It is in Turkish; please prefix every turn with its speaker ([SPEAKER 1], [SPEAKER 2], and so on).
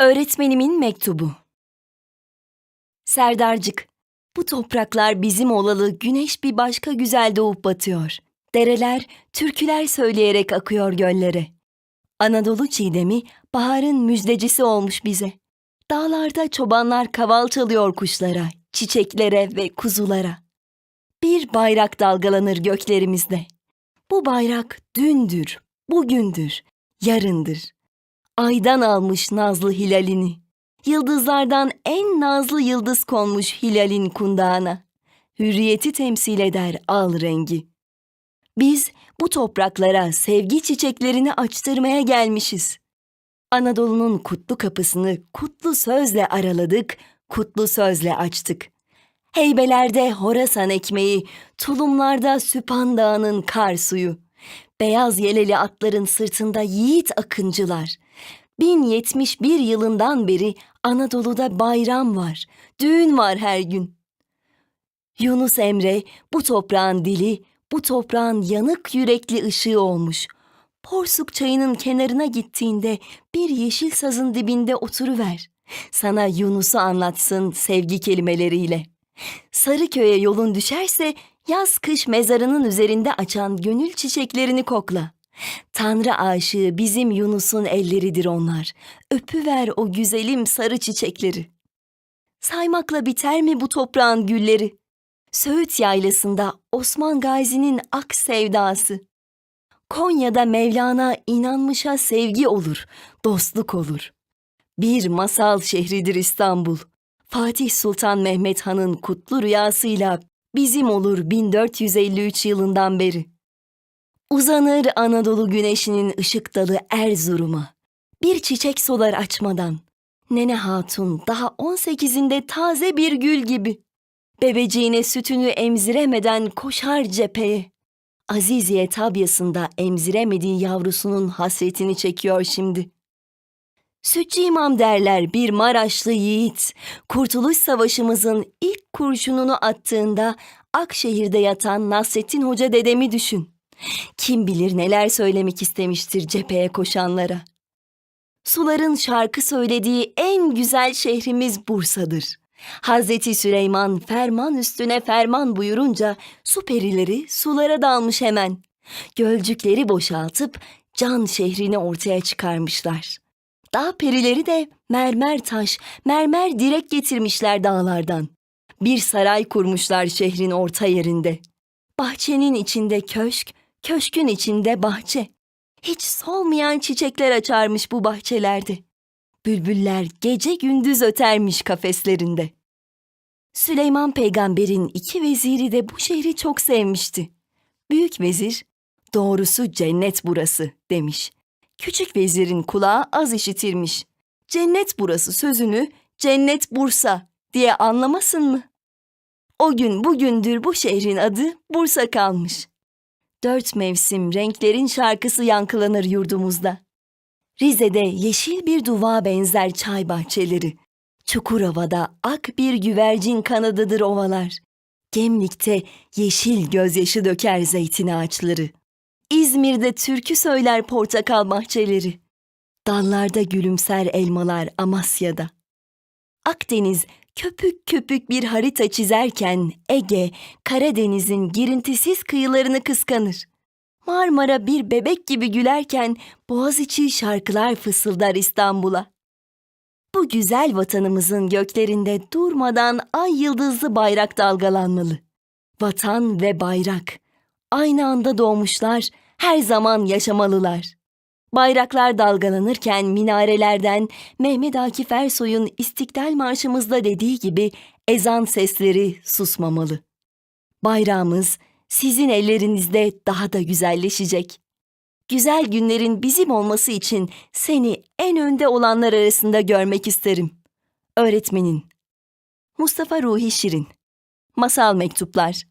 [SPEAKER 1] Öğretmenimin mektubu. Serdarcık, bu topraklar bizim olalı güneş bir başka güzel doğup batıyor. Dereler, türküler söyleyerek akıyor göllere. Anadolu çiğdemi baharın müjdecisi olmuş bize. Dağlarda çobanlar kaval çalıyor kuşlara, çiçeklere ve kuzulara. Bir bayrak dalgalanır göklerimizde. Bu bayrak dündür, bugündür, yarındır. Aydan almış nazlı hilalini. Yıldızlardan en nazlı yıldız konmuş hilalin kundağına. Hürriyeti temsil eder al rengi. Biz bu topraklara sevgi çiçeklerini açtırmaya gelmişiz. Anadolu'nun kutlu kapısını kutlu sözle araladık, kutlu sözle açtık. Heybelerde Horasan ekmeği, tulumlarda Süphan Dağı'nın kar suyu. Beyaz yeleli atların sırtında yiğit akıncılar. 1071 yılından beri Anadolu'da bayram var, düğün var her gün. Yunus Emre bu toprağın dili, bu toprağın yanık yürekli ışığı olmuş. Porsuk çayının kenarına gittiğinde bir yeşil sazın dibinde oturuver. Sana Yunus'u anlatsın sevgi kelimeleriyle. Sarıköy'e yolun düşerse yaz kış mezarının üzerinde açan gönül çiçeklerini kokla. Tanrı aşığı bizim Yunus'un elleridir onlar. Öpüver o güzelim sarı çiçekleri. Saymakla biter mi bu toprağın gülleri? Söğüt yaylasında Osman Gazi'nin ak sevdası. Konya'da Mevlana inanmışa sevgi olur, dostluk olur. Bir masal şehridir İstanbul. Fatih Sultan Mehmet Han'ın kutlu rüyasıyla bizim olur 1453 yılından beri. Uzanır Anadolu güneşinin ışık dalı Erzurum'a. Bir çiçek solar açmadan. Nene Hatun daha 18'inde taze bir gül gibi. Bebeciğine sütünü emziremeden koşar cepheye. Aziziye tabyasında emziremediği yavrusunun hasretini çekiyor şimdi. Sütçü imam derler bir Maraşlı yiğit. Kurtuluş Savaşımızın ilk kurşununu attığında Akşehir'de yatan Nasrettin Hoca dedemi düşün. Kim bilir neler söylemek istemiştir cepheye koşanlara. Suların şarkı söylediği en güzel şehrimiz Bursa'dır. Hazreti Süleyman ferman üstüne ferman buyurunca su perileri sulara dalmış hemen. Gölcükleri boşaltıp can şehrini ortaya çıkarmışlar. Dağ perileri de mermer taş, mermer direk getirmişler dağlardan. Bir saray kurmuşlar şehrin orta yerinde. Bahçenin içinde köşk, köşkün içinde bahçe. Hiç solmayan çiçekler açarmış bu bahçelerde. Bülbüller gece gündüz ötermiş kafeslerinde. Süleyman peygamberin iki veziri de bu şehri çok sevmişti. Büyük vezir, doğrusu cennet burası demiş. Küçük vezirin kulağı az işitirmiş. Cennet burası sözünü cennet Bursa diye anlamasın mı? O gün bugündür bu şehrin adı Bursa kalmış. Dört mevsim renklerin şarkısı yankılanır yurdumuzda. Rize'de yeşil bir duva benzer çay bahçeleri. Çukurova'da ak bir güvercin kanadıdır ovalar. Gemlik'te yeşil gözyaşı döker zeytin ağaçları. İzmir'de türkü söyler portakal bahçeleri. Dallarda gülümser elmalar Amasya'da. Akdeniz köpük köpük bir harita çizerken Ege, Karadeniz'in girintisiz kıyılarını kıskanır. Marmara bir bebek gibi gülerken Boğaziçi şarkılar fısıldar İstanbul'a. Bu güzel vatanımızın göklerinde durmadan ay yıldızlı bayrak dalgalanmalı. Vatan ve bayrak aynı anda doğmuşlar, her zaman yaşamalılar. Bayraklar dalgalanırken minarelerden Mehmet Akif Ersoy'un İstiklal Marşımızda dediği gibi ezan sesleri susmamalı. Bayrağımız sizin ellerinizde daha da güzelleşecek. Güzel günlerin bizim olması için seni en önde olanlar arasında görmek isterim. Öğretmenin Mustafa Ruhi Şirin Masal Mektuplar